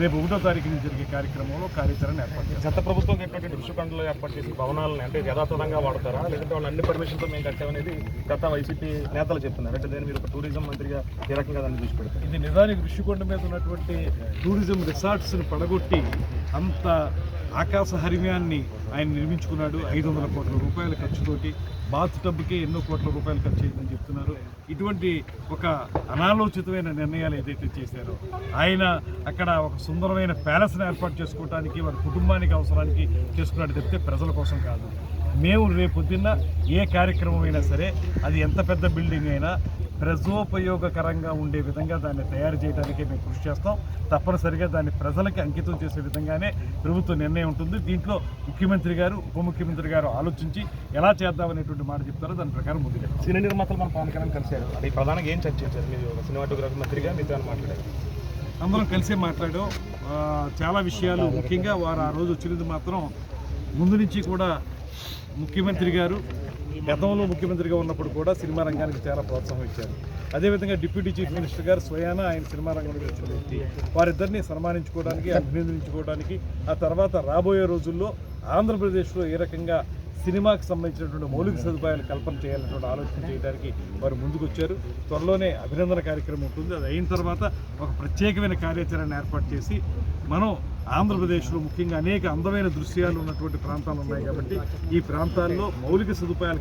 రేపు ఒకటో తారీఖున జరిగే కార్యక్రమంలో కార్యాచరణ ఏర్పాటు గత ప్రభుత్వం కట్టినటువంటి ఋషికొండలో ఏర్పాటు చేసిన భవనాలను అంటే యథాతథంగా వాడతారా? లేదంటే వాళ్ళు అన్ని పర్మిషన్తో మేము కట్టామనేది గత వైసీపీ నేతలు చెప్తున్నారు. అంటే దాన్ని మీరు ఒక టూరిజం మంత్రిగా ఏ రకంగా దాన్ని చూసి పెడతారు? ఇది నిజానికి ఋషికొండ మీద ఉన్నటువంటి టూరిజం రిసార్ట్స్ని పడగొట్టి అంత ఆకాశ హరిమ్యాన్ని ఆయన నిర్మించుకున్నాడు. ఐదు వందల కోట్ల రూపాయల ఖర్చుతోటి. బాత్ టబ్కి ఎన్నో కోట్ల రూపాయలు ఖర్చు అయిందని చెప్తున్నారు. ఇటువంటి ఒక అనాలోచితమైన నిర్ణయాలు ఏదైతే చేశారో ఆయన అక్కడ ఒక సుందరమైన ప్యాలెస్ని ఏర్పాటు చేసుకోవడానికి వారి కుటుంబానికి అవసరానికి చేసుకున్నట్టు చెప్తే ప్రజల కోసం కాదు. మేము రేపు పొద్దున్న ఏ కార్యక్రమం అయినా సరే అది ఎంత పెద్ద బిల్డింగ్ అయినా ప్రజోపయోగకరంగా ఉండే విధంగా దాన్ని తయారు చేయడానికి మేము కృషి చేస్తాం. తప్పనిసరిగా దాన్ని ప్రజలకి అంకితం చేసే విధంగానే ప్రభుత్వ నిర్ణయం ఉంటుంది. దీంట్లో ముఖ్యమంత్రి గారు ఉప ముఖ్యమంత్రి గారు ఆలోచించి ఎలా చేద్దామనేటువంటి మాట చెప్తారో దాని ప్రకారం ముందుకు సినీ నిర్మాతలు మన పవన్ కళ్యాణ్ కలిశారు. అది ప్రధానంగా ఏం చర్చించారు మీరు? సినిమాటోగ్రఫీ మంత్రిగా మీతో మాట్లాడారు? అందరం కలిసే మాట్లాడాం. చాలా విషయాలు ముఖ్యంగా వారు ఆ రోజు వచ్చినది మాత్రం ముందు నుంచి కూడా ముఖ్యమంత్రి గారు గతంలో ముఖ్యమంత్రిగా ఉన్నప్పుడు కూడా సినిమా రంగానికి చాలా ప్రోత్సాహం ఇచ్చారు. అదేవిధంగా డిప్యూటీ చీఫ్ మినిస్టర్ గారు స్వయాన ఆయన సినిమా రంగంలోకి వచ్చిన వ్యక్తి. వారిద్దరిని సన్మానించుకోవడానికి అభినందించుకోవడానికి ఆ తర్వాత రాబోయే రోజుల్లో ఆంధ్రప్రదేశ్లో ఏ రకంగా సినిమాకి సంబంధించినటువంటి మౌలిక సదుపాయాలు కల్పన చేయాలన్నటువంటి ఆలోచన చేయడానికి వారు ముందుకు వచ్చారు త్వరలోనే అభినందన కార్యక్రమం ఉంటుంది. అది అయిన తర్వాత ఒక ప్రత్యేకమైన కార్యాచరణ ఏర్పాటు చేసి మనం ఆంధ్రప్రదేశ్లో ముఖ్యంగా అనేక అందమైన దృశ్యాలు ఉన్నటువంటి ప్రాంతాలు ఉన్నాయి కాబట్టి ఈ ప్రాంతాల్లో మౌలిక సదుపాయాలు